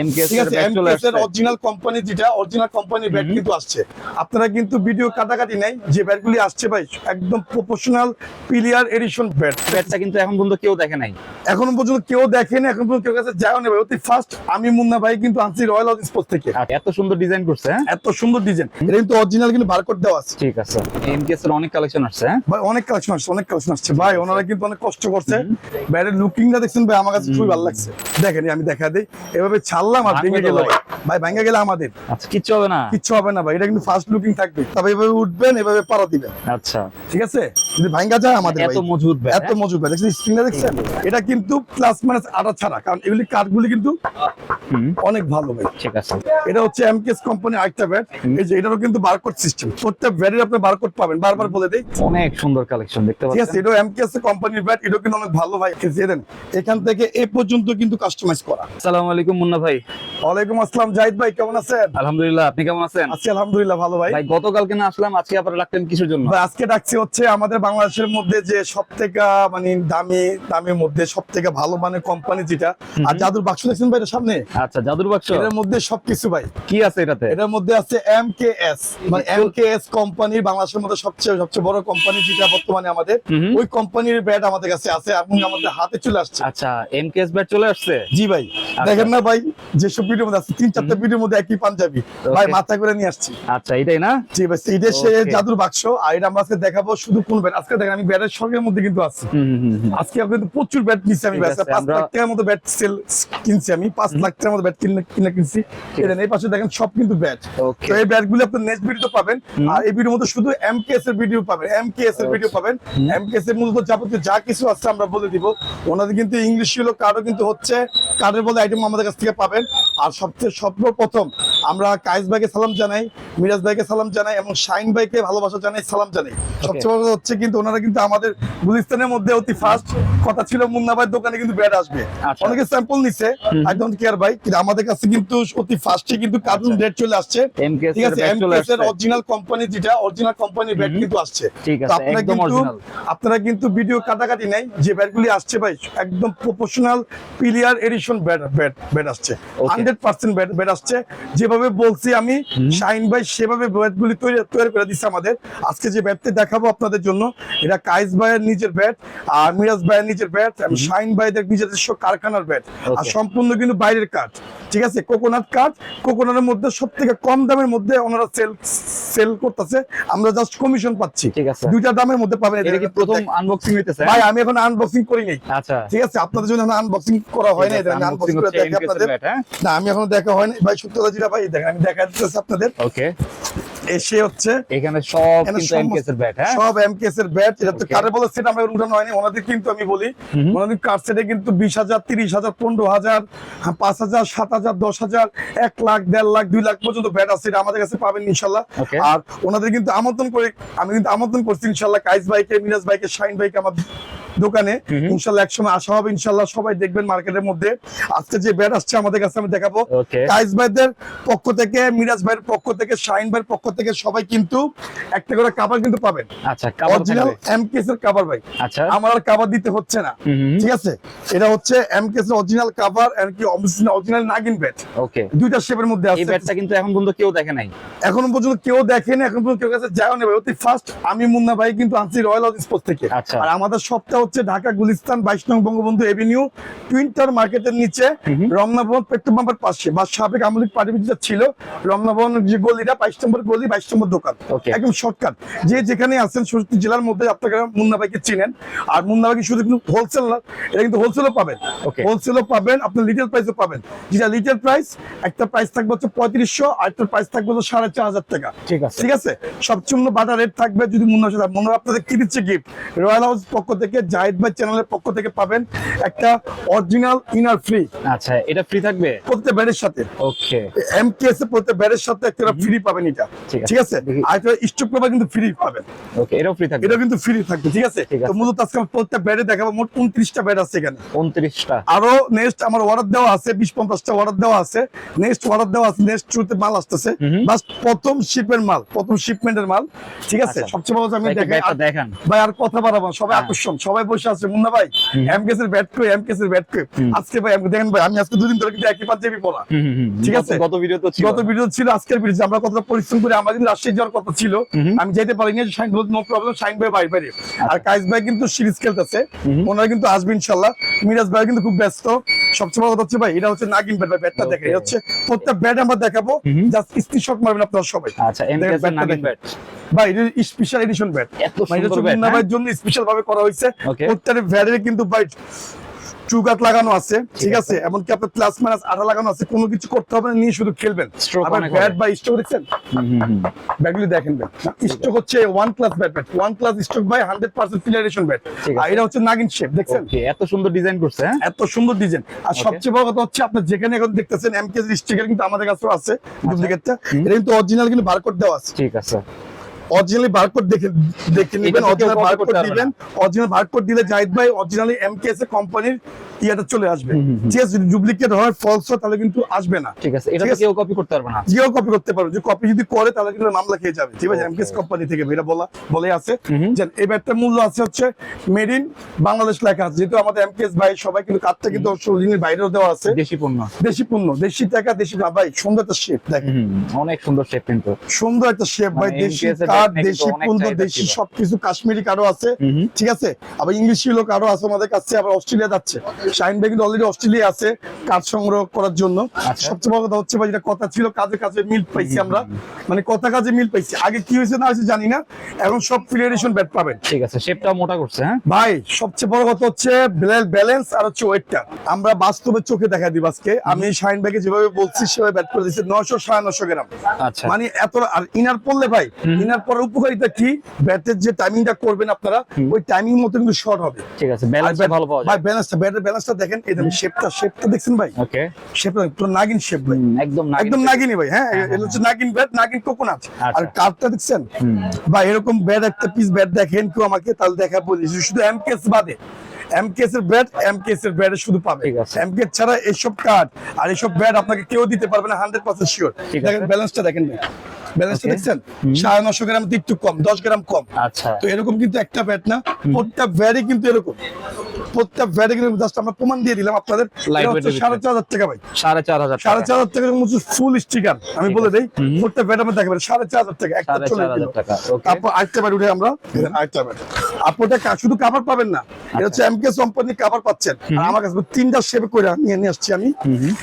MKS এর bat চলে আসছে। অরিজিনাল কোম্পানি যেটা অরিজিনাল কোম্পানির ব্যাট কিন্তু আসছে। আপনারা কিন্তু ভিডিও কাটাকাটি নাই যে ব্যাটগুলি আসছে ভাই একদম প্রফেশনাল প্লেয়ার এডিশন ব্যাট ব্যাটটা কিন্তু এখন পর্যন্ত কেউ দেখে নাই। এখন পর্যন্ত কেউ দেখেনি এখন পর্যন্ত কেউ কাছে যাও না ভাই। অতি ফার্স্ট আমি মুন্না ভাই কিন্তু আনছি রয়্যাল থেকে। এত সুন্দর ডিজাইন করছে হ্যাঁ? এত সুন্দর ডিজাইন এটা কিন্তু অরিজিনাল কিন্তু বারকোড দেওয়া আছে। ঠিক আছে। এমকেএস এর অনেক কালেকশন আসছে হ্যাঁ? ভাই অনেক কালেকশন আসছে অনেক কালেকশন আসছে। ভাই ওনারা কিন্তু অনেক কষ্ট করছে। ব্যাটের লুকিংটা দেখছেন ভাই আমার কাছে খুবই ভালো লাগছে। দেখেন আমি দেখা দিই। এভাবে ছাড়লাম ভেঙে গেল ভাই। ভেঙে গেলে আমাদের। আচ্ছা কিচ্ছু হবে না? কিচ্ছু হবে না ভাই এটা কিন্তু ফার্স্ট লুকিং থাকবে। তবে এভাবে উঠবেন এভাবে পাড়া দিবেন। আচ্ছা। ঠিক আছে? যদি যায় আমাদের এত মজবুত এত মজবুত ভাই দেখছেন দেখছেন? এটা কিন্তু প্লাস মাইনাস আটা ছাড়া। কারণ এগুলি কাঠগুলি কিন্তু অনেক ভালো ভাই ঠিক আছে। এটা হচ্ছে এমকেএস কোম্পানি আরেকটা ব্যাট। এই যে এটারও কিন্তু বারকোড সিস্টেম প্রত্যেক ব্যাটের আপনি বারকোড পাবেন। বারবার বলে দেই। অনেক সুন্দর কালেকশন দেখতে ঠিক আছে পাচ্ছেন? এটাও এমকেএস কোম্পানির ব্যাট। এটাও কিন্তু অনেক ভালো ভাই। দেন এখান থেকে এ পর্যন্ত কিন্তু কাস্টমাইজ করা। আসসালামু আলাইকুম মুন্না ভাই। ওয়ালাইকুম আসসালাম জাহিদ ভাই কেমন আছেন? আলহামদুলিল্লাহ আপনি কেমন আছেন? আছি আলহামদুলিল্লাহ ভালো ভাই। ভাই গতকালকে না আসলাম? আজকে আবার রাখলেন কিসের জন্য? ভাই, আজকে ডাকছি হচ্ছে আমাদের বাংলাদেশের মধ্যে যে সব থেকে মানে দামি দামের মধ্যে সব থেকে ভালো মানে কোম্পানি যেটা। আর জাদুর বাক্স দেখছেন ভাই সামনে? আচ্ছা জাদুর বাক্স? এটার মধ্যে সবকিছু ভাই। কি আছে এটাতে? এটার মধ্যে আছে এম কে এস মানে এম কে এস কোম্পানির বাংলাদেশের মধ্যে সবচেয়ে সবচেয়ে বড় কোম্পানি যেটা বর্তমানে আমাদের ওই কোম্পানির ব্যাট আমাদের কাছে আছে এবং আমাদের হাতে চলে আসছে। আচ্ছা এমকেএস ব্যাট চলে আসছে? জি ভাই। দেখেন না ভাই যেসব ভিডিওর মধ্যে আছে তিন চারটা ভিডিওর মধ্যে একই পাঞ্জাবি। ভাই মাথা করে নিয়ে আসছি। আচ্ছা এটাই না? জি ভাই এটা সে জাদুর বাক্স আর এটা আমরা আজকে দেখাবো শুধু কোন ব্যাট আজকে দেখেন আমি ব্যাটের শখের মধ্যে কিন্তু আছি। আজকে কিন্তু প্রচুর ব্যাট নিচ্ছি আমি পাঁচ লাখ টাকার মতো ব্যাট সেল কিনছি আমি। পাঁচ লাখ টাকার মতো ব্যাট কিনে কিনে কিনছি। এটা এই পাশে দেখেন সব কিন্তু ব্যাট তো এই ব্যাটগুলো আপনি নেক্সট ভিডিও পাবেন। আর এই ভিডিওর মধ্যে শুধু এমকেএস এর ভিডিও পাবেন। এমকেএস এর ভিডিও পাবেন। এমকেএস এর মূলত যাবতীয় যা কিছু আছে আমরা বলে দিব। ওনাদের কিন্তু ইংলিশ হলো কারও কিন্তু হচ্ছে কার্ডের বলে আইটেম আমাদের কাছ থেকে পাবেন। আর সবচেয়ে সর্বপ্রথম আমরা কায়েস ভাইকে সালাম জানাই মিরাজ ভাইকে সালাম জানাই এবং শাইন ভাইকে ভালোবাসা জানাই সালাম জানাই। সবচেয়ে বড় হচ্ছে কিন্তু ওনারা কিন্তু আমাদের গুলিস্তানের মধ্যে অতি ফার্স্ট কথা ছিল মুন্না ভাইয়ের দোকানে কিন্তু ব্যাট আসবে। আচ্ছা। অনেকে স্যাম্পল নিছে আই ডোন্ট কেয়ার ভাই কিন্তু আমাদের কাছে কিন্তু অতি ফার্স্টে কিন্তু কার্টুন রেট চলে আসছে। ঠিক আছে ব্যাট এমকেএস এর অরিজিনাল কোম্পানি যেটা অরিজিনাল কোম্পানির ব্যাট কিন্তু আসছে। ঠিক আছে আপনারা একদম কিন্তু আপনারা কিন্তু ভিডিও কাটাকাটি নাই যে ব্যাটগুলি আসছে ভাই একদম professional player edition bat bat bat আসছে। Okay. Hundred percent bat bat আসছে। যেভাবে বলছি আমি শাইন ভাই সেভাবে ব্যাটগুলি তৈরি তৈরি করে দিচ্ছে আমাদের। আজকে যে ব্যাটটি দেখাবো আপনাদের জন্য এটা কাইস ভাইয়ের নিজের ব্যাট আর মিরাজ ভাইয়ের নিজের ব্যাট শাইন ভাইদের নিজস্ব কারখানার ব্যাট। আর সম্পূর্ণ কিন্তু বাইরের কাঠ ঠিক আছে? কোকোনাট কাঠ কোকোনাটের মধ্যে সব থেকে কম দামের মধ্যে ওনারা সেল সেল করতেছে। আমরা জাস্ট কমিশন পাচ্ছি। ঠিক আছে। দুইটা দামের মধ্যে পাবেন এটা কি প্রথম আনবক্সিং হইতেছে? ভাই আমি এখন আনবক্সিং করি নাই। আচ্ছা। ঠিক আছে? আপনাদের জন্য আনবক্সিং করা হয় না এটা আনবক্সিং করে দেখে আপনাদের। হ্যাঁ? না আমি এখনও দেখা হয়নি ভাই সত্য যেটা ভাই দেখেন আমি দেখা দিতেছি আপনাদের। ওকে এসে হচ্ছে এখানে সব কিন্তু এমকেএস এর ব্যাট হ্যাঁ? সব এমকেএস এর ব্যাট এটা তো কারে বলে সেটা আমরা উঠানো হয়নি ওনাদের কিন্তু আমি বলি। ওনাদের কার সেটে কিন্তু বিশ হাজার তিরিশ হাজার পনেরো হাজার পাঁচ হাজার সাত হাজার দশ হাজার এক লাখ দেড় লাখ দুই লাখ পর্যন্ত ব্যাট আছে এটা আমাদের কাছে পাবেন ইনশাল্লাহ। আর ওনাদের কিন্তু আমন্ত্রণ করে আমি কিন্তু আমন্ত্রণ করছি ইনশাল্লাহ কাইস ভাইকে মিরাজ ভাইকে শাইন ভাইকে আমার দোকানে। ইনশাল্লাহ একসময় আসা হবে ইনশাল্লাহ সবাই দেখবেন মার্কেটের মধ্যে। আজকে যে ব্যাট আসছে আমাদের কাছে আমি দেখাবো. কাইস ভাইদের পক্ষ থেকে মিরাজ ভাইয়ের পক্ষ থেকে শাইন ভাইয়ের পক্ষ থেকে সবাই কিন্তু একটা করে কাভার কিন্তু পাবেন। আচ্ছা কাভার অরিজিনাল এমকেএস এর কাভার ভাই। আচ্ছা। আমার আর কাভার দিতে হচ্ছে না। ঠিক আছে? এটা হচ্ছে এমকেএস এর অরিজিনাল কাভার এন্ড কি অরিজিনাল নাগিন ব্যাট ওকে। দুইটা শেপের মধ্যে এই ব্যাটটা কিন্তু এখন পর্যন্ত কেউ দেখে নাই। এখনও পর্যন্ত কেউ দেখেনি এখন পর্যন্ত কেউ কাছে যাও না ভাই অতি ফার্স্ট আমি মুন্না ভাই কিন্তু আনছি রয়্যাল স্পোর্টস থেকে। আচ্ছা। আর আমাদের সবটা হচ্ছে ঢাকা গুলিস্তান বাইশ নং বঙ্গবন্ধু এভিনিউ টুইন্টার মার্কেটের নিচে হুম। রমনা ভবন পেট্রোল পাম্পের পাশে। বা সাবেক আমলিক পার্টি ছিল রমনা ভবন যে গলিটা বাইশ নম্বর গলি বাইশ নম্বর দোকান। একদম শর্টকাট যে যেখানে আছেন ষষ্ঠী জেলার মধ্যে আপনারা মুন্না ভাইকে চিনেন। আর মুন্না ভাইকে শুধু কিন্তু হোলসেল না এটা কিন্তু হোলসেলও পাবেন। হোলসেলও পাবেন আপনি লিটেল প্রাইসও পাবেন। যেটা লিটেল প্রাইস একটা প্রাইস থাকবে হচ্ছে পঁয়ত্রিশশো আর একটা প্রাইস থাকবে হচ্ছে সাড়ে চার হাজার টাকা। ঠিক আছে। ঠিক আছে? সবচেয়ে বাটা রেট থাকবে যদি মুন্না সাথে মনে হয় আপনাদের কি দিচ্ছে গিফট রয়্যাল হাউস পক্ষ থেকে জাহিদ ভাই চ্যানেলের পক্ষ থেকে পাবেন একটা অরিজিনাল ইনার ফ্রি। আচ্ছা এটা ফ্রি থাকবে? প্রত্যেক ব্যাটের সাথে। ওকে। এমকেএস এর প্রত্যেক ব্যাটের সাথে একটা ফ্রি পাবেন এটা। ঠিক আছে। আর স্টক পেপার কিন্তু ফ্রি পাবেন। ওকে এটাও ফ্রি থাকবে? এটা কিন্তু ফ্রি থাকবে ঠিক আছে? তো মূলত আজকে প্রত্যেক ব্যাটে দেখাবো মোট উনত্রিশটা ব্যাট আছে এখানে। উনত্রিশটা। আরও নেক্সট আমার অর্ডার দেওয়া আছে বিশ পঞ্চাশটা অর্ডার দেওয়া আছে। নেক্সট অর্ডার দেওয়া আছে নেক্সট ট্রুতে মাল আসতেছে। বাস প্রথম শিপের মাল প্রথম শিপমেন্টের মাল ঠিক আছে? আচ্ছা। সবচেয়ে বড় আমি দেখাই দেখান। ভাই আর কথা বাড়াবো সবাই হ্যাঁ। আকর্ষণ সবাই ভাই বসে আছে মুন্না ভাই। এর ব্যাট এমকেএস এর ব্যাট করে। আজকে ভাই আমি- দেখেন ভাই আমি আজকে দুদিন ধরে কিন্তু একই পাঞ্জাবি পরা। ঠিক আছে। গত ভিডিও তো ছিল। গত ভিডিও ছিল আজকের ভিডিও আমরা কতটা পরিশ্রম করে আমরা কিন্তু রাজশাহী যাওয়ার কথা ছিল। আমি যেতে পারিনি শাইন বলতে নো প্রবলেম শাইন ভাই বাইরে আর কাইস ভাই কিন্তু সিরিজ খেলতেছে। ওনারা কিন্তু আসবে ইনশাল্লাহ। মিরাজ ভাই কিন্তু খুব ব্যস্ত। সবচেয়ে বড় কথা হচ্ছে ভাই এটা হচ্ছে নাগিন ব্যাট ভাই ব্যাটটা দেখেন এটা হচ্ছে প্রত্যেক ব্যাট আমরা দেখাবো। জাস্ট স্ক্রিনশট মারবেন আপনারা সবাই আচ্ছা এমকেএস নাগিন। ব্যাট ভাই এটা স্পেশাল এডিশন ব্যাট এত সুন্দর ব্যাট ভাইয়ের জন্য স্পেশাল ভাবে করা হয়েছে. প্রত্যেকটা ব্যাটের কিন্তু ভাই লাগানো আছে ঠিক আছে। এমনকি আপনার প্লাস মাইনাস লাগানো আছে কোনো কিছু করতে হবে না নিয়ে শুধু খেলবেন। আবার ব্যাট বা স্ট্রোক দেখছেন? ব্যাটগুলি দেখেন ব্যাট স্ট্রোক হচ্ছে one class bat bat one class stroke by hundred percent ফিলারেশন bat আর এটা হচ্ছে নাগিন শেপ দেখছেন? এত সুন্দর ডিজাইন করছে হ্যাঁ? এত সুন্দর ডিজাইন আর সবচেয়ে বড় কথা হচ্ছে আপনি যেখানে এখন দেখতেছেন এমকেএস স্টিকার কিন্তু আমাদের কাছেও আছে ডুপ্লিকেটটা আচ্ছা। এটা কিন্তু অরিজিনাল কিন্তু বারকোড দেওয়া আছে। ঠিক আছে। অরিজিনালি বারকোড দেখে দেখে নেবেন অরিজিনাল বারকোড দিবেন। অরিজিনাল বারকোড দিলে জাহিদ ভাই অরিজিনালি এমকেএস এর কোম্পানির ইয়েটা চলে আসবে। ঠিক আছে যদি ডুপ্লিকেট হয় ফলস হয় তাহলে কিন্তু আসবে না। ঠিক আছে এটা। কেউ কপি করতে পারবে না। জিও কপি করতে পারবে। যে কপি যদি করে তাহলে কিন্তু মামলা খেয়ে যাবে। ঠিক আছে. এমকেএস কোম্পানি থেকে এটা বলা বলে আছে। যে এই ব্যাটটার মূল্য আছে হচ্ছে মেড ইন বাংলাদেশ লেখা আছে। যেহেতু আমাদের এমকেএস ভাই সবাই কিন্তু কার্ডটা কিন্তু বাইরেও দেওয়া আছে। দেশি পণ্য। দেশি পণ্য দেশি টাকা দেশি না ভাই সুন্দর একটা শেপ দেখেন অনেক সুন্দর শেপ কিন্তু। সুন্দর একটা শেপ ভাই। মানে দেশি কাঠ দেশি পণ্য দেশি সবকিছু। কাশ্মীরি কারও আছে। ঠিক আছে? আবার ইংলিশ লোক আরও আছে আমাদের কাছে আবার অস্ট্রেলিয়া যাচ্ছে। ভাই কিন্তু অলরেডি অস্ট্রেলিয়া আছে কাজ সংগ্রহ করার জন্য। আচ্ছা। সবচেয়ে বড় কথা হচ্ছে ভাই যেটা কথা ছিল কাজে কাজে মিল পাইছি আমরা। মানে কথা কাজে মিল পাইছি। আগে কি হয়েছে না হয়েছে জানি না। এখন সব ফিলারেশন ব্যাট পাবেন। ঠিক আছে শেপটাও মোটা করছে হ্যাঁ? ভাই সবচেয়ে বড় কথা হচ্ছে ব্যালেন্স আর হচ্ছে ওয়েটটা আমরা বাস্তবে চোখে দেখা দিব আজকে। আমি শাইন ভাইকে যেভাবে বলছি সেভাবে ব্যাট করে দিচ্ছি নশো সাড়ে নশো গ্রাম। আচ্ছা। মানে এত আর ইনার পড়লে ভাই ইনার পরের উপকারিতা কি? ব্যাটের যে টাইমিংটা করবেন আপনারা ওই টাইমিং মতো কিন্তু শর্ট হবে। ঠিক আছে ব্যালেন্সটা ভালো পাওয়া ভাই যায় ব্যালেন্সটা ব্যাটের ব্যালেন্সটা দেখেন এই দেখেন শেপটা শেপটা দেখছেন ভাই? ওকে শেপটা পুরো নাগিন শেপ ভাই। একদম একদম নাগিনি ভাই হ্যাঁ হ্যাঁ, এটা হচ্ছে নাগিন ব্যাট নাগিন কোকোনাট আচ্ছা। আর কার্ডটা দেখছেন। বা এরকম ব্যাট একটা পিস ব্যাট দেখেন কেউ আমাকে তাহলে দেখা বলি শুধু এমকেএস বাদে। এমকেএস এর ব্যাট এমকেএস এর ব্যাট শুধু পাবে। এমকেএস ছাড়া এইসব কার্ড আর এইসব ব্যাট আপনাকে কেউ দিতে পারবে না হান্ড্রেড পার্সেন্ট শিওর দেখেন ব্যালেন্সটা দেখেন ভাই। ব্যালেন্সটা. দেখছেন? সাড়ে নশো গ্রাম একটু কম দশ গ্রাম কম। আচ্ছা। তো এরকম কিন্তু একটা ব্যাট না প্রত্যেক ব্যাটই কিন্তু এরকম। প্রত্যেক কিন্তু জাস্ট আমরা প্রমাণ দিয়ে দিলাম আপনাদের। সাড়ে চার হাজার টাকা ভাই। সাড়ে চার হাজার সাড়ে টাকা। চার হাজার টাকা ফুল স্টিকার আমি বলে। দেই। প্রত্যেক ব্যাট আমরা দেখাবেন সাড়ে চার হাজার টাকা একটা চলে তারপর আরেকটা ব্যাট উঠে আমরা আরেকটা ব্যাট আপনাদের শুধু কাভার পাবেন না এটা হচ্ছে এমকে কোম্পানি কাভার পাচ্ছেন। আমার কাছে তিনটা শেপে করে নিয়ে নিয়ে আসছি আমি।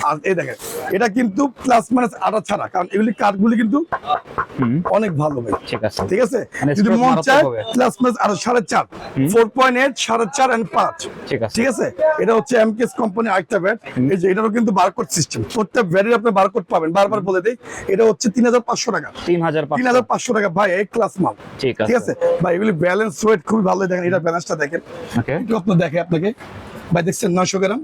আর এই দেখেন এটা কিন্তু প্লাস মাইনাস আটা ছাড়া কারণ এগুলি কাঠগুলি কিন্তু অনেক ভালো ভাই। ঠিক আছে। ঠিক আছে? মানে যদি মন চায় হবে। প্লাস মাইনাস আরও সাড়ে চার। ফোর পয়েন্ট এইট সাড়ে চার এন্ড পাঁচ। ঠিক আছে। ঠিক আছে? এটা হচ্ছে এমকেএস কোম্পানি আরেকটা ব্যাট এই যে এটারও কিন্তু বারকোড সিস্টেম প্রত্যেক ব্যাটের আপনি বারকোড পাবেন। বারবার বলে দেই এটা হচ্ছে তিন হাজার পাঁচশো টাকা। তিন হাজার তিন হাজার পাঁচশো টাকা। ভাই এক ক্লাস মাল। ঠিক আছে। ভাই এগুলি ব্যালেন্স ওয়েট খুবই ভালো দেখেন। এটা ব্যালেন্সটা দেখেন। একটু আপনার দেখে আপনাকে। ভাই দেখছেন নশো গ্রাম?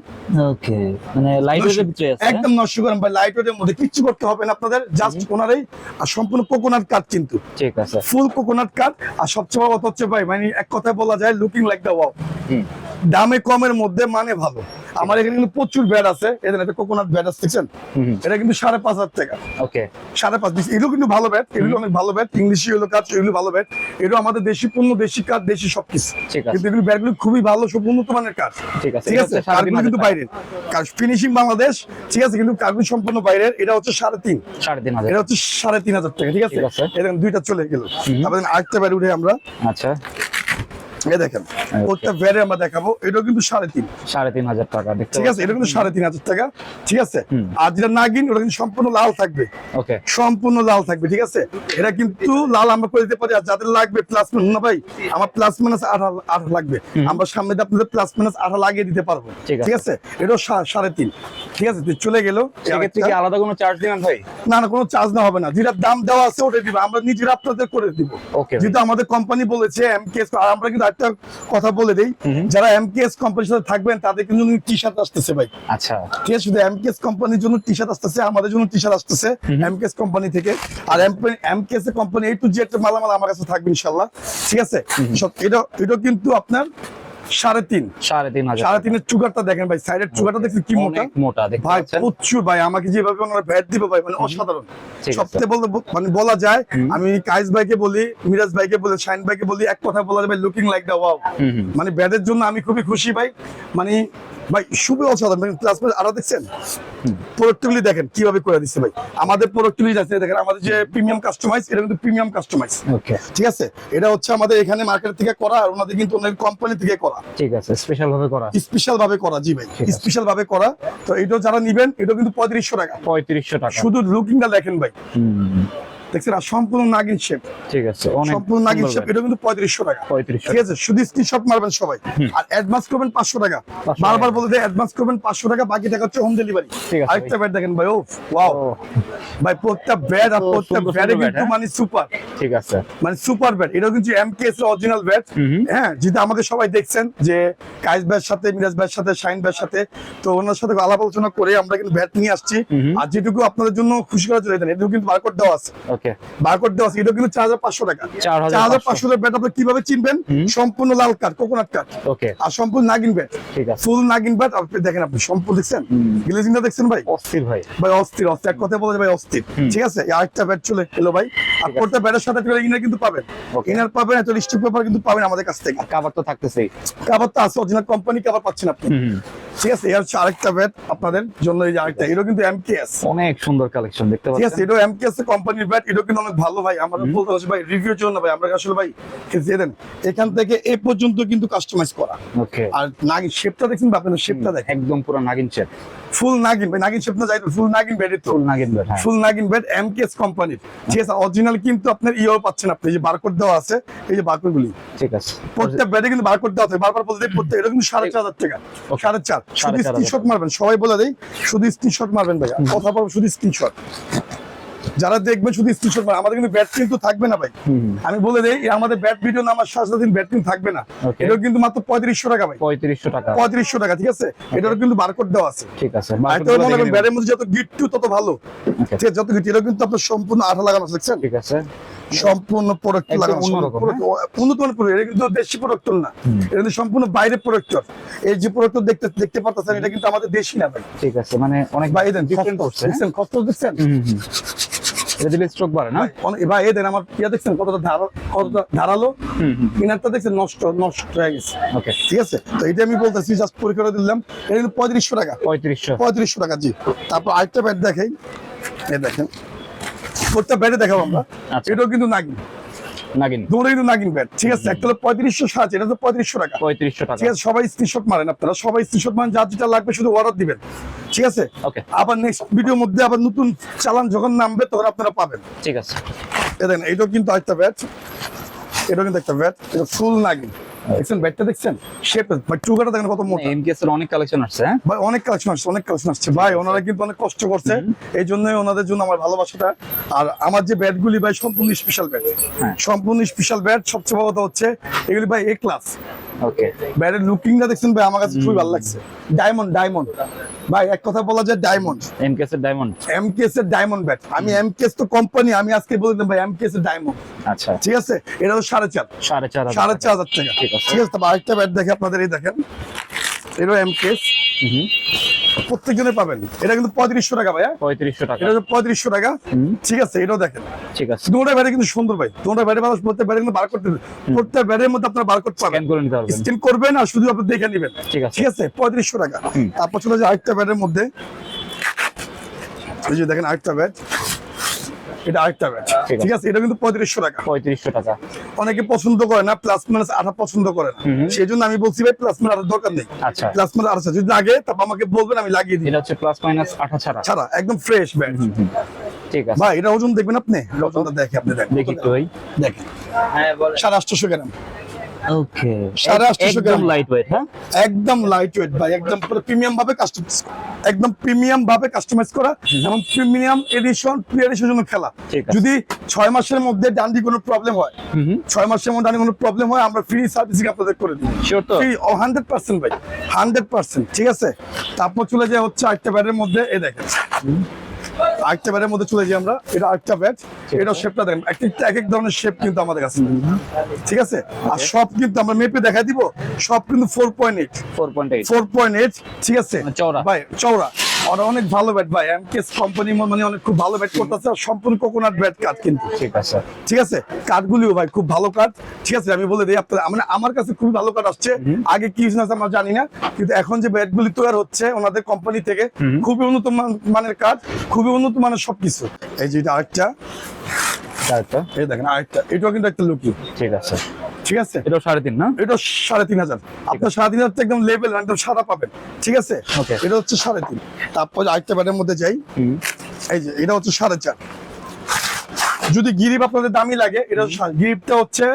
ওকে মানে লাইট ওয়েটের ভিতরে আছে হ্যাঁ? একদম নশো গ্রাম ভাই লাইট ওয়েটের মধ্যে কিচ্ছু করতে হবে না আপনাদের জাস্ট ওনারাই আর সম্পূর্ণ কোকোনাট কাঠ কিন্তু। ঠিক আছে। ফুল কোকোনাট কাঠ আর সবচেয়ে বড় কথা হচ্ছে ভাই মানে এক কথায় বলা যায় লুকিং লাইক দ্য ওয়াও দামে কমের মধ্যে মানে ভালো। আমার এখানে কিন্তু প্রচুর ব্যাট আছে। এখানে একটা কোকোনাট ব্যাট আছে দেখছেন। এটা কিন্তু সাড়ে পাঁচ হাজার টাকা। ওকে। সাড়ে পাঁচ এগুলো কিন্তু ভালো ব্যাট এগুলো অনেক ভালো ব্যাট। ইংলিশি এগুলো কাজ এগুলো ভালো ব্যাট। এগুলো আমাদের দেশি পণ্য দেশি কাজ দেশি সবকিছু। ঠিক আছে। কিন্তু এগুলো ব্যাটগুলো খুবই ভালো সব উন্নত মানের কাজ ঠিক আছে ঠিক আছে? কিন্তু। বাইরের। কারণ ফিনিশিং বাংলাদেশ ঠিক আছে? কিন্তু কার্ডগুলো সম্পূর্ণ বাইরের। এটা হচ্ছে সাড়ে তিন। সাড়ে তিন হাজার। এটা হচ্ছে সাড়ে তিন হাজার টাকা ঠিক আছে। এটা দুইটা চলে গেল। তারপরে আরেকটা ব্যাট উঠে আমরা। আচ্ছা। এ দেখেন প্রত্যেক ব্যাটে আমরা দেখাবো এটাও কিন্তু সাড়ে তিন। সাড়ে তিন হাজার টাকা ঠিক আছে এটা কিন্তু সাড়ে তিন হাজার টাকা ঠিক আছে? আর যেটা নাগিন ওটা কিন্তু সম্পূর্ণ লাল থাকবে। ওকে। সম্পূর্ণ লাল থাকবে ঠিক আছে? এটা কিন্তু লাল আমরা করে দিতে পারি আর যাদের লাগবে প্লাস না ভাই আমার প্লাস মাইনাস আঠা আঠা লাগবে। আমরা সামনে আপনাদের প্লাস মাইনাস আঠা লাগিয়ে দিতে পারব ঠিক আছে। এটাও সাড়ে তিন ঠিক আছে? চলে গেল। সেক্ষেত্রে কি আলাদা কোনো চার্জ দিবেন ভাই? না না কোনো চার্জ না হবে না। যেটা দাম দেওয়া আছে ওটাই দিব। আমরা নিজেরা আপনাদের করে দিব। যেহেতু আমাদের কোম্পানি বলেছে আর আমরা কিন্তু একটা কথা বলে দেই। যারা এমকেএস কোম্পানির সাথে থাকবেন তাদের কিন্তু টি শার্ট আসতেছে ভাই। আচ্ছা। ঠিক আছে শুধু এমকেএস কোম্পানির জন্য টি শার্ট আসতেছে আমাদের জন্য টি শার্ট আসতেছে এমকেএস কোম্পানি থেকে। আর এমকেএস কোম্পানি এই টু জেড মালামাল আমার কাছে থাকবে ইনশাল্লাহ ঠিক আছে? এটা এটা কিন্তু আপনার সাড়ে তিন। সাড়ে তিন হাজার সাড়ে তিনের চুগারটা দেখেন ভাই সাইডের চুগারটা দেখছি কি মোটা। মোটা ভাই প্রচুর ভাই আমাকে যেভাবে ওনারা ভ্যাট দিবে ভাই মানে অসাধারণ। বলতে মানে বলা যায় আমি কাইস ভাইকে বলি মিরাজ ভাইকে বলি শাইন ভাইকে বলি এক কথা বলা যায় লুকিং লাইক দা ওয়াও মানে ব্যাটের জন্য আমি খুবই খুশি ভাই। মানে ভাই খুবই অসাধারণ। প্লাস আরও দেখছেন? প্রোডাক্টগুলি দেখেন কীভাবে করে দিচ্ছে ভাই। আমাদের প্রোডাক্টগুলি দেখেন আমাদের যে প্রিমিয়াম কাস্টমাইজ এটা কিন্তু প্রিমিয়াম কাস্টমাইজ ঠিক আছে? এটা হচ্ছে আমাদের এখানে মার্কেট থেকে করা আর ওনাদের কিন্তু ওনাদের কোম্পানি থেকে করা। ঠিক আছে স্পেশাল ভাবে করা। স্পেশাল ভাবে করা জি ভাই। স্পেশাল ভাবে করা। তো এটা যারা নিবেন এটা কিন্তু পঁয়ত্রিশশো টাকা। পঁয়ত্রিশশো টাকা। শুধু লুকিংটা দেখেন ভাই। দেখছেন আর সম্পূর্ণ নাগিন শেপ ঠিক আছে সম্পূর্ণ নাগিন শেপ এটা কিন্তু পঁয়ত্রিশশো টাকা। ঠিক আছে শুধু স্ক্রিনশট মারবেন সবাই। আর অ্যাডভান্স করবেন পাঁচশো টাকা। বারবার অ্যাডভান্স করবেন পাঁচশো টাকা বাকি টাকা হচ্ছে হোম ডেলিভারি আরেকটা ব্যাট দেখেন ভাই ও। ওয়াও ভাই প্রত্যেকটা ব্যাট আর প্রত্যেকটা ব্যাটে কিন্তু হ্যাঁ? মানে সুপার ঠিক আছে। মানে সুপার ব্যাট এটা কিন্তু এমকেএস অরিজিনাল ব্যাট। হ্যাঁ যেটা আমাদের সবাই দেখছেন যে কাইস ব্যাট সাথে মিরাজ ব্যাট সাথে শাইন ব্যাট সাথে তো ওনার সাথে আলাপ আলোচনা করে আমরা কিন্তু ব্যাট নিয়ে আসছি। আর যেটুকু আপনাদের জন্য খুশি করার জন্য এটা এটুকু কিন্তু বারকোড দেওয়া আছে। ওকে বারকোড দেওয়া আছে এটা কিন্তু চার হাজার পাঁচশো টাকা। 4500 এর ব্যাট আপনি কীভাবে চিনবেন? সম্পূর্ণ লাল কাঠ কোকোনাট কাঠ ওকে আর সম্পূর্ণ নাগিন ব্যাট ঠিক আছে। ফুল নাগিন ব্যাট আপনি দেখেন আপনি সম্পূর্ণ দেখছেন? গ্লেজিংটা দেখছেন ভাই? অস্থির ভাই। ভাই অস্থির অস্থির। এক কথা বলে ভাই অস্থির। ঠিক আছে? আরেকটা ব্যাট চলে এলো ভাই। আর আছে। প্রত্যেক ব্যাটের সাথে একটা ইনার কিন্তু পাবেন। ইনার পাবেন পেপার কিন্তু পাবেন আমাদের কাছ থেকে। কাবার তো থাকতেছেই। কাবার তো আছে অরিজিনাল কোম্পানি কাবার পাচ্ছেন আপনি। ঠিক আছে এর হচ্ছে আরেকটা ব্যাট আপনাদের জন্য এই যে আরেকটা কিন্তু এমকেএস অনেক সুন্দর কালেকশন দেখতে ঠিক আছে পাচ্ছেন? এটা এমকেএস কোম্পানির ব্যাট কিন্তু অনেক ভালো ভাই। আমরা বলতে পারছি ভাই রিভিউর জন্য ভাই আমরা আসলে ভাই দিয়ে দেন এখান থেকে এই পর্যন্ত কিন্তু কাস্টমাইজ করা। ওকে আর নাগিন শেপটা দেখছেন আপনার শেপটা দেখেন। একদম পুরো নাগিন চেপ ফুল নাগিন ভাই নাগিন শেপ না যাই ফুল নাগিন ব্যাটের তো। ফুল নাগিন হ্যাঁ। ফুল নাগিন ব্যাট এমকেএস কোম্পানির ঠিক আছে অরিজিনাল কিন্তু আপনার ইয়েও পাচ্ছেন আপনি যে বারকোড দেওয়া আছে এই যে বারকোড গুলি। ঠিক আছে। প্রত্যেক ব্যাটে কিন্তু বারকোড দেওয়া আছে বারবার বলতে প্রত্যেক এটা কিন্তু সাড়ে চার হাজার টাকা. সাড়ে চার শুধু স্ক্রিনশট মারবেন সবাই বলে দেয় শুধু স্ক্রিনশট মারবেন ভাই কথা বলব শুধু স্ক্রিনশট যারা দেখবেন শুধু স্ক্রিনশট মারবেন আমাদের কিন্তু ব্যাট কিন্তু থাকবে না ভাই। আমি বলে দেই আমাদের ব্যাট ভিডিও নামার সাথে সাথে ব্যাট কিন্তু থাকবে না. এটাও কিন্তু মাত্র পঁয়ত্রিশশো টাকা ভাই। পঁয়ত্রিশশো টাকা। পঁয়ত্রিশশো টাকা ঠিক আছে? এটারও কিন্তু বারকোড দেওয়া আছে। ঠিক আছে বারকোড মনে করেন ব্যাটের মধ্যে যত গিট্টু তত ভালো। ঠিক আছে যত গিট্টু এটাও কিন্তু আপনার সম্পূর্ণ আঠা লাগানো আছে দেখছেন? ঠিক আছে। সম্পূর্ণ প্রোডাক্ট লাগানো উন্নত মানের প্রোডাক্ট এটা কিন্তু দেশি প্রোডাক্ট না। এটা কিন্তু সম্পূর্ণ বাইরে প্রোডাক্টর এই যে প্রোডাক্ট দেখতে দেখতে পারতেছেন এটা কিন্তু আমাদের দেশি না ভাই। ঠিক আছে মানে অনেক ভাই দেন ডিফারেন্ট করছে হ্যাঁ? দেখছেন কত দেখছেন? হুম, হুম। এটা দিলে স্ট্রোক বাড়ে না? ভাই, অনেক- এই দেন আমার ইয়া দেখছেন কতটা কতটা ধারালো? হুম দেখছেন নষ্ট নষ্ট হয়ে গেছে। ওকে ঠিক আছে? তো এটা আমি বলতেছি জাস্ট পরীক্ষা করে দিলাম। এটা কিন্তু পঁয়ত্রিশশো টাকা। পঁয়ত্রিশশো। পঁয়ত্রিশশো টাকা জি। তারপর আরেকটা ব্যাট দেখাই। এ দেখেন। প্রত্যেকটা ব্যাটে দেখাবো আমরা। আচ্ছা। এটাও কিন্তু নাগিন। নাগিন। দুটো কিন্তু নাগিন ব্যাট ঠিক আছে একটা হলো পঁয়ত্রিশশো সাজ এটা তো পঁয়ত্রিশশো টাকা। পঁয়ত্রিশশো টাকা। ঠিক আছে সবাই স্ক্রিনশট মারেন আপনারা সবাই স্ক্রিনশট মারেন যা যেটা লাগবে শুধু অর্ডার দিবেন। ঠিক আছে? ওকে আবার নেক্সট ভিডিওর মধ্যে আবার নতুন চালান যখন নামবে তখন আপনারা পাবেন। ঠিক আছে। দেখেন এইটাও কিন্তু একটা ব্যাট এটাও কিন্তু একটা ব্যাট এটা ফুল নাগিন। দেখছেন ব্যাটটা দেখছেন? শেপ বাট টুকাটা দেখেন কত মোটা। এমকেএস এর অনেক কালেকশন আসছে হ্যাঁ? ভাই অনেক কালেকশন আসছে অনেক কালেকশন আসছে। ভাই ওনারা কিন্তু অনেক কষ্ট করছে। এই জন্যই ওনাদের জন্য আমার ভালোবাসাটা। আর আমার যে ব্যাট গুলি ভাই সম্পূর্ণ স্পেশাল ব্যাট হ্যাঁ। সম্পূর্ণ স্পেশাল ব্যাট সবচেয়ে বড় কথা হচ্ছে এগুলি ভাই এ ক্লাস ওকে ব্যাটের লুকিংটা দেখছেন ভাই আমার কাছে খুবই ভালো লাগছে। ডায়মন্ড ডায়মন্ড ভাই এক কথা বলা যায় ডায়মন্ড এমকেএস এর ডায়মন্ড এমকেএস এর ডায়মন্ড ব্যাট আমি এমকেএস তো কোম্পানি আমি আজকে বলে দিলাম ভাই এমকেএস এর ডায়মন্ড আচ্ছা। ঠিক আছে? এটা তো সাড়ে চার। সাড়ে চার হাজার সাড়ে টাকা। চার হাজার টাকা। ঠিক আছে। ঠিক আছে তবে আরেকটা ব্যাট দেখে আপনাদের এই দেখেন। এটাও এমকেএস হুম। হুম। প্রত্যেকজনে পাবেন। এটা কিন্তু পঁয়ত্রিশশো টাকা ভাইয়া। পঁয়ত্রিশশো টাকা। এটা পঁয়ত্রিশশো টাকা। ঠিক আছে এটাও দেখেন। ঠিক আছে। দুটা ব্যাটে কিন্তু সুন্দর ভাই। দুটা ব্যাটে মানুষ প্রত্যেক ব্যাটে কিন্তু বার করতে প্রত্যেক ব্যাটের মধ্যে আপনার বার করতে পারবেন। স্ক্যান করবেন আর শুধু আপনি দেখে নেবেন। ঠিক আছে। ঠিক আছে পঁয়ত্রিশশো টাকা। তারপর চলে যায় আরেকটা ব্যাটের মধ্যে। এই যে দেখেন আরেকটা ব্যাট এটা আরেকটা ব্যাট ঠিক আছে। এটা কিন্তু পঁয়ত্রিশশো টাকা। পঁয়ত্রিশশো টাকা। অনেকে পছন্দ করে না প্লাস মাইনাস আঠা পছন্দ করে না। সেই জন্য আমি বলছি ভাই প্লাস মাইনাস আঠার দরকার নেই। আচ্ছা। প্লাস মাইনাস আঠা যদি লাগে তারপর আমাকে বলবেন আমি লাগিয়ে দিই। এটা হচ্ছে প্লাস মাইনাস আঠা ছাড়া। ছাড়া একদম ফ্রেশ হুম। ঠিক আছে। ভাই এটা ওজন দেখবেন আপনি? ওজনটা দেখে আপনি দেখেন। দেখি তো ভাই। দেখেন। হ্যাঁ বলে সাড়ে আটশোশো গ্রাম। ওকে সাড়ে আটশোশো গ্রাম। লাইট ওয়েট হ্যাঁ? একদম লাইট ওয়েট ভাই একদম পুরো প্রিমিয়াম ভাবে কাস্টমাইজ একদম প্রিমিয়াম ভাবে কাস্টমাইজ করা এবং প্রিমিয়াম এডিশন প্রি জন্য খেলা। যদি ছয় মাসের মধ্যে ডান্ডি কোনো প্রবলেম হয় ছয় মাসের মধ্যে ডান্ডি কোনো প্রবলেম হয় আমরা ফ্রি সার্ভিসিং আপনাদের করে দিই। ফ্রি হান্ড্রেড পার্সেন্ট ভাই হান্ড্রেড পার্সেন্ট ঠিক আছে? তারপর চলে যায় হচ্ছে আরেকটা ব্যাটের মধ্যে এ দেখেন। আরেকটা ব্যাটের মধ্যে চলে যাই আমরা। এটা আরেকটা ব্যাট এটা শেপটা দেখেন এক এক এক ধরনের শেপ কিন্তু আমাদের কাছে। ঠিক আছে? আর সব কিন্তু আমরা মেপে দেখা দিব। সব কিন্তু four point eight four point eight four point eight ঠিক আছে? মানে চওড়া। ভাই চওড়া। অনেক ভালো ব্যাট ভাই। এমকেএস কোম্পানি মানে অনেক খুব ভালো ব্যাট করতেছে আর সম্পূর্ণ কোকোনাট ব্যাট কাঠ কিন্তু। ঠিক আছে। ঠিক আছে? কাঠগুলিও ভাই খুব ভালো কাঠ ঠিক আছে আমি বলে দিই আপনার মানে আমার কাছে ভালো কাঠ আসছে। আগে কি হয়েছে আমরা জানি না কিন্তু এখন যে ব্যাটগুলি তৈরি হচ্ছে ওনাদের কোম্পানি থেকে খুবই উন্নত মানের কাঠ খুবই উন্নত মানের সবকিছু। এই যে এটা আরেকটা। চারটা এই দেখেন আরেকটা। এটাও কিন্তু একটা লুকি ঠিক আছে। ঠিক আছে? এটা সাড়ে তিন না? এটা সাড়ে তিন হাজার। আপনার সাড়ে তিন হাজার একদম লেভেল একদম সাদা পাবেন। ঠিক আছে? এটা হচ্ছে সাড়ে তিন। তারপর আরেকটা ব্যাটের মধ্যে যাই। এই যে এটা হচ্ছে সাড়ে চার। যদি গিরিপ আপনাদের দামি লাগে এটা গিরিপটা হচ্ছে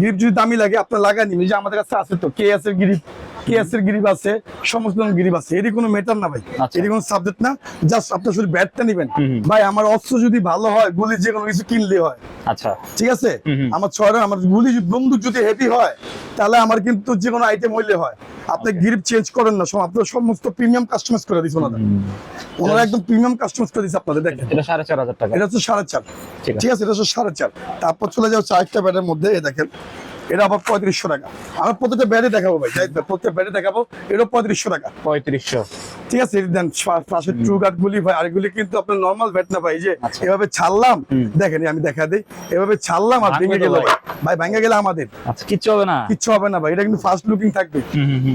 গিরিপ যদি দামি লাগে আপনার লাগানি যে আমাদের কাছে আছে তো কে আছে গিরিপ? গিরিপ আছে সমস্ত গিরিপ আছে। এরই কোনো মেটার না ভাই। আচ্ছা। এরই কোনো সাবজেক্ট না। জাস্ট আপনার শুধু ব্যাটটা নিবেন। ভাই আমার অস্ত্র যদি ভালো হয় গুলি যে কোনো কিছু কিনলে হয়। আচ্ছা। ঠিক আছে। আমার আমার গুলি বন্দুক যদি হেভি হয় তাহলে আমার কিন্তু যে কোনো আইটেম হইলে হয়। আপনি গিরিপ চেঞ্জ করেন না। আপনার সমস্ত প্রিমিয়াম কাস্টমাইজ করে দিচ্ছে ওনারা ওনারা একদম প্রিমিয়াম কাস্টমাইজ করে দিচ্ছে আপনাদের দেখেন। এটা সাড়ে চার হাজার টাকা। এটা হচ্ছে সাড়ে চার। ঠিক আছে। এটা হচ্ছে সাড়ে চার। তারপর চলে যাও চারটা ব্যাটের মধ্যে দেখেন। এটা আবার পঁয়ত্রিশশো টাকা। আমি প্রত্যেকটা ব্যাটে দেখাবো ভাই ভাই, ব্যাটে দেখাবো এটা পঁয়ত্রিশশো টাকা। পঁয়ত্রিশশো। ঠিক আছে দেন পাশে ট্রু গার্ড গুলি ভাই আর এগুলি কিন্তু আপনার নর্মাল ব্যাট না ভাই যে আচ্ছা। এভাবে ছাড়লাম দেখেন আমি দেখা দিই এভাবে ছাড়লাম আর ভেঙে গেল ভাই। ভাই ভেঙে গেলে আমাদের। আচ্ছা কিচ্ছু হবে না? কিচ্ছু হবে না ভাই এটা কিন্তু ফার্স্ট লুকিং থাকবে।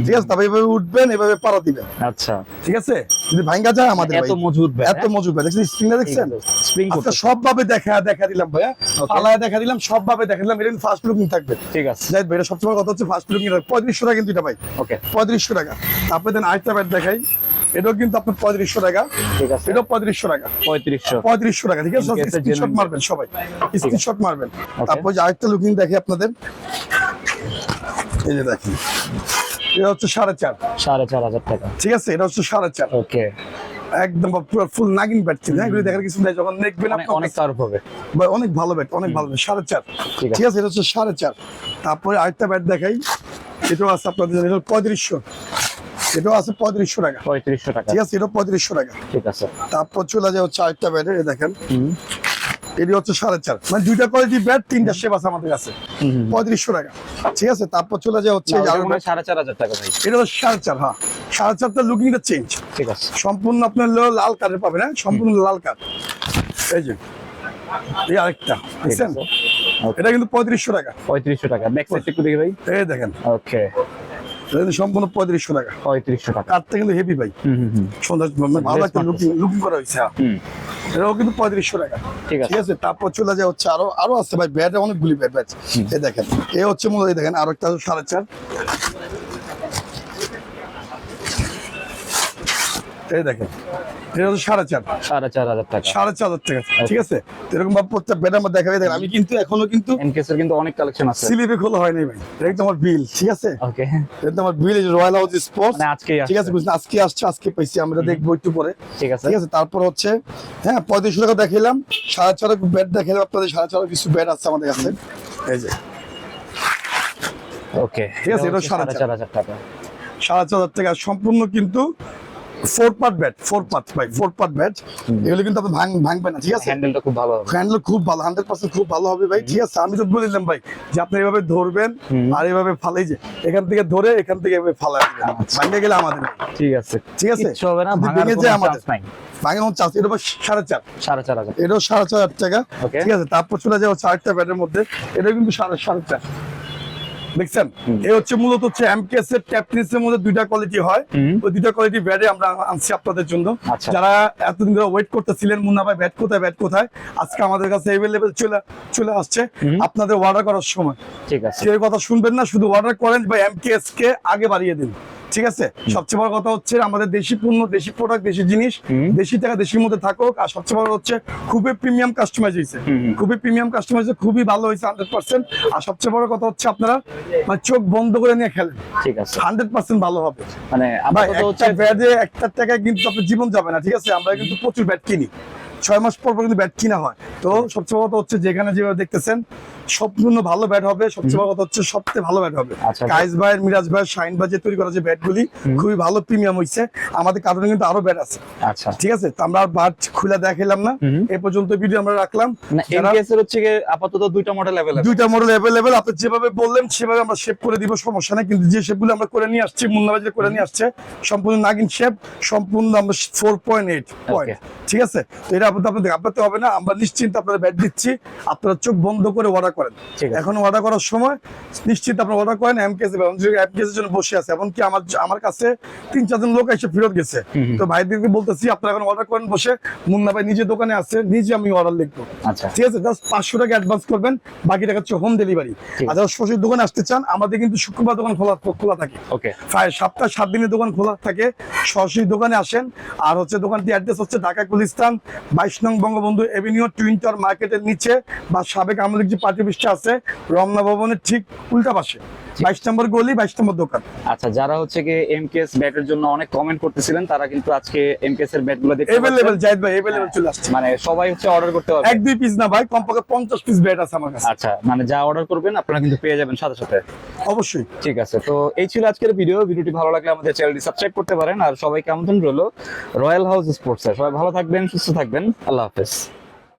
ঠিক আছে তবে এভাবে উঠবেন এভাবে পাড়া দিবেন। আচ্ছা। ঠিক আছে যদি ভাঙ্গা যায় আমাদের এত ভাই। মজবুত ব্যাট এত মজবুত ভাই দেখছেন স্প্রিংটা দেখছেন? স্প্রিং সব ভাবে দেখা দেখা দিলাম ভাইয়া। Okay. পালায় দেখা দিলাম সব ভাবে দেখা দিলাম এটা ফার্স্ট লুকিং থাকবে। ঠিক আছে। যাই ভাই এটা কথা হচ্ছে ফার্স্ট লুকিং পঁয়ত্রিশশো টাকা কিন্তু এটা ভাই। ওকে পঁয়ত্রিশশো টাকা। তারপরে দেন আরেকটা ব্যাট দেখাই। এটাও কিন্তু আপনার পঁয়ত্রিশশো টাকা। ঠিক আছে। এটাও পঁয়ত্রিশশো টাকা। পঁয়ত্রিশশো। পঁয়ত্রিশশো টাকা ঠিক আছে? স্ক্রিনশট মারবেন সবাই। স্ক্রিনশট মারবেন। তারপর যে আরেকটা লুকিং দেখি আপনাদের। এই যে দেখেন। এটা হচ্ছে সাড়ে চার। সাড়ে চার হাজার টাকা। ঠিক আছে? এটা হচ্ছে সাড়ে চার। ওকে একদম পুরো ফুল নাগিন ব্যাট ছিল। এগুলি দেখার কিছু নাই যখন দেখবেন অনেক হবে। ভাই, অনেক ভালো ব্যাট অনেক ভালো ব্যাট সাড়ে চার। ঠিক আছে। এটা হচ্ছে সাড়ে চার। তারপরে আরেকটা ব্যাট দেখাই। এটাও আছে আপনাদের জন্য, এটা পঁয়ত্রিশশো। এটাও আছে পঁয়ত্রিশশো টাকা। পঁয়ত্রিশশো টাকা। ঠিক আছে এটাও পঁয়ত্রিশশো টাকা। ঠিক আছে। তারপর চলে যায় হচ্ছে আরেকটা ব্যাটে এটা দেখেন। এটি হচ্ছে সাড়ে চার। মানে দুইটা কোয়ালিটি ব্যাট তিনটা শেপ আছে আমাদের কাছে। পঁয়ত্রিশশো টাকা। ঠিক আছে তারপর চলে যায় হচ্ছে মনে সাড়ে চার হাজার টাকা ভাই। এটা হচ্ছে সাড়ে চার হ্যাঁ। সাড়ে চারটা লুকিংটা চেঞ্জ ঠিক আছে। সম্পূর্ণ আপনার লাল কাঠের পাবেন হ্যাঁ? সম্পূর্ণ লাল কাঠ এই যে এই আরেকটা Okay. এটা কিন্তু পঁয়ত্রিশশো টাকা। পঁয়ত্রিশশো টাকা। ব্যাক সাইড একটু দেখি ভাই। এই দেখেন। ওকে সম্পূর্ণ পঁয়ত্রিশশো টাকা। পঁয়ত্রিশশো টাকা। কাঠটা কিন্তু হেভি ভাই। সুন্দর মানে ভালো একটা লুকিং করা হয়েছে। হ্যাঁ। এটাও কিন্তু পঁয়ত্রিশশো টাকা। ঠিক আছে। ঠিক আছে তারপর চলে যায় হচ্ছে আরও আরও আছে ভাই ব্যাট অনেকগুলি ব্যাট ব্যাট এ দেখেন এ হচ্ছে মূলত দেখেন আরও একটা সাড়ে চার। এই দেখেন এটা হচ্ছে সাড়ে চার। সাড়ে চার হাজার টাকা। সাড়ে চার হাজার টাকা। ঠিক আছে? এরকম ভাবে প্রত্যেক ব্যাট আমার দেখাবে। দেখেন আমি কিন্তু এখনও কিন্তু এনকেসের কিন্তু অনেক কালেকশন আছে। স্লিপে খোলা হয়নি ভাই। এটা বিল ঠিক আছে? ওকে এটা তো আমার বিল রয়্যাল হাউস স্পোর্টস আজকেই ঠিক আছে বুঝলেন? আজকে আসছে আজকে পাইছি। আমরা দেখব একটু পরে। ঠিক আছে। ঠিক আছে তারপর হচ্ছে হ্যাঁ পঁয়ত্রিশশো টাকা দেখালাম সাড়ে চার ব্যাট দেখালাম আপনাদের। সাড়ে চার কিছু ব্যাট আছে আমাদের কাছে। এই যে। ওকে ঠিক আছে, এটা সাড়ে। চার হাজার টাকা। সাড়ে চার হাজার টাকা। সম্পূর্ণ কিন্তু four part bat four part ভাই ফোর পার্ট ব্যাট এগুলো কিন্তু আপনি ভাঙ ভাঙবে না ঠিক আছে? হ্যান্ডেলটা খুব ভালো হবে। হ্যান্ডেল খুব ভালো হান্ড্রেড পার্সেন্ট খুব ভালো হবে ভাই ঠিক আছে? আমি তো বলে দিলাম ভাই যে আপনি এভাবে ধরবেন আর এভাবে ফালাই যে এখান থেকে ধরে এখান থেকে এভাবে ফালাই আচ্ছা। ভাঙে গেলে আমাদের ঠিক আছে। ঠিক আছে? হবে না ভেঙে যায় আমাদের। ভাঙে আমার চাষ এটা সাড়ে চার। সাড়ে চার হাজার। এটাও সাড়ে চার হাজার টাকা। ঠিক আছে? তারপর চলে যাব চারটা ব্যাটের মধ্যে। এটা কিন্তু সাড়ে সাড়ে চার। দেখছেন? এই হচ্ছে মূলত হচ্ছে এমকেএস এর ট্যাপনিস এর মধ্যে দুইটা কোয়ালিটি হয়। ওই দুইটা কোয়ালিটি ব্যাটে আমরা আনছি আপনাদের জন্য। আচ্ছা। যারা এতদিন ধরে ওয়েট করতেছিলেন মুন্না ভাই ব্যাট কোথায় ব্যাট কোথায়? আজকে আমাদের কাছে এভেলেবেল চলে চলে আসছে আপনাদের অর্ডার করার সময়। ঠিক আছে। কেউ কথা শুনবেন না শুধু অর্ডার করেন বা এমকেএস কে আগে বাড়িয়ে দিন। ঠিক আছে? সবচেয়ে বড় কথা হচ্ছে আমাদের দেশি পণ্য দেশি প্রোডাক্ট দেশি জিনিস দেশি টাকা দেশির মধ্যে থাকুক। আর সবচেয়ে বড় হচ্ছে খুবই প্রিমিয়াম কাস্টমাইজ হয়েছে। খুবই প্রিমিয়াম কাস্টমাইজ খুবই ভালো হয়েছে হান্ড্রেড পার্সেন্ট আর সবচেয়ে বড় কথা হচ্ছে আপনারা মানে চোখ বন্ধ করে নিয়ে খেলেন। ঠিক আছে। হান্ড্রেড পার্সেন্ট ভালো হবে। মানে একটা ব্যাটে একটা টাকায় কিন্তু আপনার জীবন যাবে না ঠিক আছে? আমরা কিন্তু প্রচুর ব্যাট কিনি। ছয় মাস পর পর কিন্তু ব্যাট কিনা হয়। তো সবচেয়ে কথা হচ্ছে যেখানে যেভাবে দেখতেছেন সম্পূর্ণ ভালো ব্যাট হবে। সবচেয়ে বড় কথা হচ্ছে সবচেয়ে ভালো ব্যাট হবে। আচ্ছা। কাইস ভাইয়ের মিরাজ ভাইয়ের শাইন ভাই যে তৈরি করা যে ব্যাটগুলি খুবই ভালো প্রিমিয়াম হইছে। আমাদের কারণে কিন্তু আরও ব্যাট আছে। আচ্ছা। ঠিক আছে? তো আমরা আর বাট খুলে দেখাইলাম না। এ পর্যন্ত ভিডিও আমরা রাখলাম। মানে এর হচ্ছে গিয়ে আপাতত দুইটা মডেল অ্যাভেলেবল দুইটা মডেল অ্যাভেলেবেল আপনি যেভাবে বললেন সেভাবে আমরা শেপ করে দিব সমস্যা নাই। কিন্তু যে শেপগুলো আমরা করে নিয়ে আসছি মুন্নাবাই যে করে নিয়ে আসছে সম্পূর্ণ নাগিন শেপ সম্পূর্ণ আমরা ফোর পয়েন্ট এইট পয়েন্ট ঠিক আছে? তো এটা আপনাদের আপনাদের হবে না আমরা নিশ্চিন্ত আপনাদের ব্যাট দিচ্ছি আপনারা চোখ বন্ধ করে অর্ডার করেন। এখন অর্ডার করার সময় নিশ্চিত আপনারা অর্ডার করেন এমকেএস এর জন্য বসে আছে এমনকি আমার আমার কাছে তিন চারজন লোক এসে ফেরত গেছে। তো ভাইদেরকে বলতেছি আপনারা এখন অর্ডার করেন বসে মুন্না ভাই নিজে দোকানে আছে নিজে আমি অর্ডার লিখব। আচ্ছা। ঠিক আছে জাস্ট পাঁচশো টাকা অ্যাডভান্স করবেন বাকি টাকা হচ্ছে হোম ডেলিভারি আর যারা সরাসরি দোকানে আসতে চান আমাদের কিন্তু শুক্রবার দোকান খোলা খোলা থাকে। প্রায় সপ্তাহ সাত দিনের দোকান খোলা থাকে সরাসরি দোকানে আসেন আর হচ্ছে দোকানটি অ্যাড্রেস হচ্ছে ঢাকা গুলিস্তান বাইশ নং বঙ্গবন্ধু এভিনিউ টুইন্টার মার্কেটের নিচে বা সাবেক আমলিক যে পার্টি অফিসটা আছে রমনা ভবনের ঠিক উল্টা পাশে। বাইশ নম্বর গলি বাইশ নম্বর দোকান। আচ্ছা যারা হচ্ছে এমকেএস ব্যাটের জন্য অনেক কমেন্ট করতেছিলেন তারা কিন্তু আজকে এমকেএস এর ব্যাটগুলো দেখতে এভেলেবেল। জাহিদ ভাই এভেলেবেল চলে আসছে। মানে সবাই হচ্ছে অর্ডার করতে পারবে। এক দুই পিস না ভাই কমপক্ষে পঞ্চাশ পিস ব্যাট আছে আমার কাছে। আচ্ছা মানে যা অর্ডার করবেন আপনারা কিন্তু পেয়ে যাবেন সাথে সাথে। অবশ্যই। ঠিক আছে, তো এই ছিল আজকের ভিডিও ভিডিওটি ভালো লাগলে আমাদের চ্যানেলটি সাবস্ক্রাইব করতে পারেন। আর সবাইকে আমন্ত্রণ রইল রয়্যাল হাউস স্পোর্টস সবাই ভালো থাকবেন, সুস্থ থাকবেন। আল্লাহ হাফেজ।